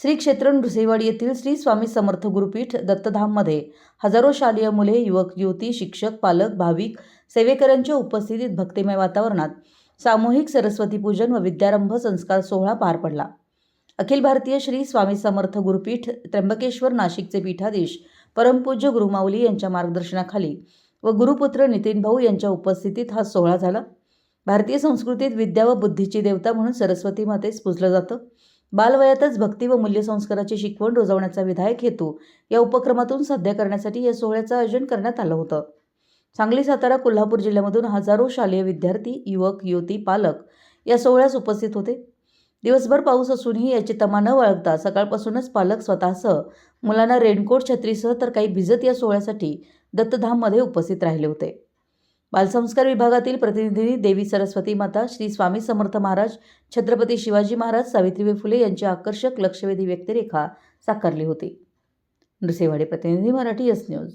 श्री क्षेत्र नृसिंहवाडी येथील श्री स्वामी समर्थ गुरुपीठ दत्तधाममध्ये हजारो शालेय मुले युवक युवती शिक्षक पालक भाविक सेवेकऱ्यांच्या उपस्थितीत भक्तिमय वातावरणात सामूहिक सरस्वती पूजन व विद्यारंभ संस्कार सोहळा पार पडला. अखिल भारतीय श्री स्वामी समर्थ गुरुपीठ त्र्यंबकेश्वर नाशिकचे पीठाधीश परमपूज्य गुरुमाऊली यांच्या मार्गदर्शनाखाली व गुरुपुत्र नितीन भाऊ यांच्या उपस्थितीत हा सोहळा झाला. भारतीय संस्कृतीत विद्या व बुद्धीची देवता म्हणून सरस्वती मातेस पूजलं जातं. बालवयातच भक्ती व मूल्यसंस्काराची शिकवण रुजवण्याचा विधायक हेतू या उपक्रमातून साध्य करण्यासाठी या सोहळ्याचं आयोजन करण्यात आलं होतं. सांगली सातारा कोल्हापूर जिल्ह्यामधून हजारो शालेय विद्यार्थी युवक युवती पालक या सोहळ्यास उपस्थित होते. दिवसभर पाऊस असूनही याची तमा न वळगता सकाळपासूनच पालक स्वतःसह मुलांना रेनकोट छत्रीसह तर काही भिजत या सोहळ्यासाठी दत्तधाममध्ये उपस्थित राहिले होते. बालसंस्कार विभागातील प्रतिनिधींनी देवी सरस्वती माता श्री स्वामी समर्थ महाराज छत्रपती शिवाजी महाराज सावित्रीबाई फुले यांची आकर्षक लक्षवेधी व्यक्तिरेखा साकारली होती. नृसिंहवाडी प्रतिनिधी मराठी यस न्यूज